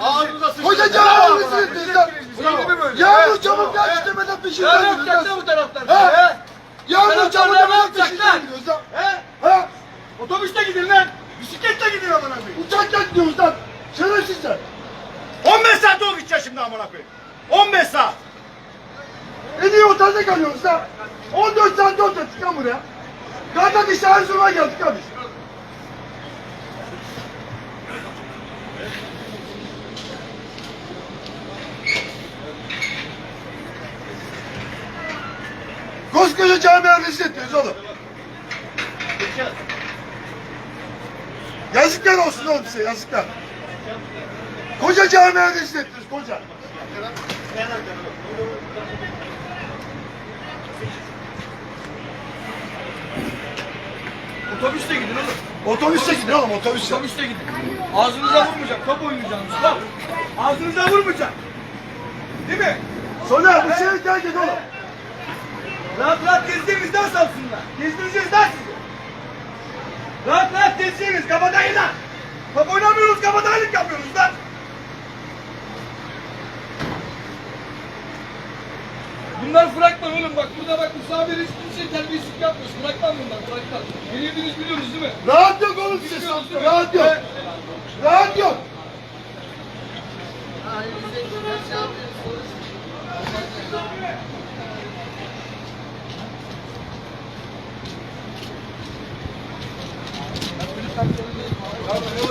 Ağzınıza mısınız lan? Bravo. böyle? Yağmur He? çabuk He? ya istemeden Ne peşinden yapacaklar gidiyoruz. bu taraftan? He? He? Yağmur çabuk hemen peşinden gidiyoruz lan. He? Ha? Otobüste gidin lan. Bisikletle gidin amına koyayım. Uçakla gidiyoruz lan. Şerefsizler. 15 saat yol gideceğiz şimdi amına koyayım. 15 saat. En iyi otelde kalıyoruz lan. 14 saat yol çıktık lan buraya. Zaten işte Erzurum'a geldik abi. Koskoca camiye rezil ettiniz oğlum. Yazıklar olsun oğlum size yazıklar. Koca camiye rezil ettiniz koca. Otobüste gidin oğlum. Otobüste gidiyor oğlum otobüste. Otobüste gidin. Ağzınıza vurmayacak. Top oynayacaksınız. Top. Ağzınıza vurmayacak. Değil mi? Soner bu şehir terk et oğlum. Rahat rahat gezdiğimiz lan Samsun'da. Gezdireceğiz lan sizi. Rahat rahat gezdiğimiz kabadayı lan. Top oynamıyoruz kabadayılık yapıyoruz lan. Bunlar bırakma oğlum bak burada bak misafir hiç kimse terbiyesizlik yapmıyor. Bırakmam bunlar bırakmam. Beni hepiniz biliyorsunuz değil mi? Rahat yok oğlum size. Rahat yok. Rahat yok. Thank you.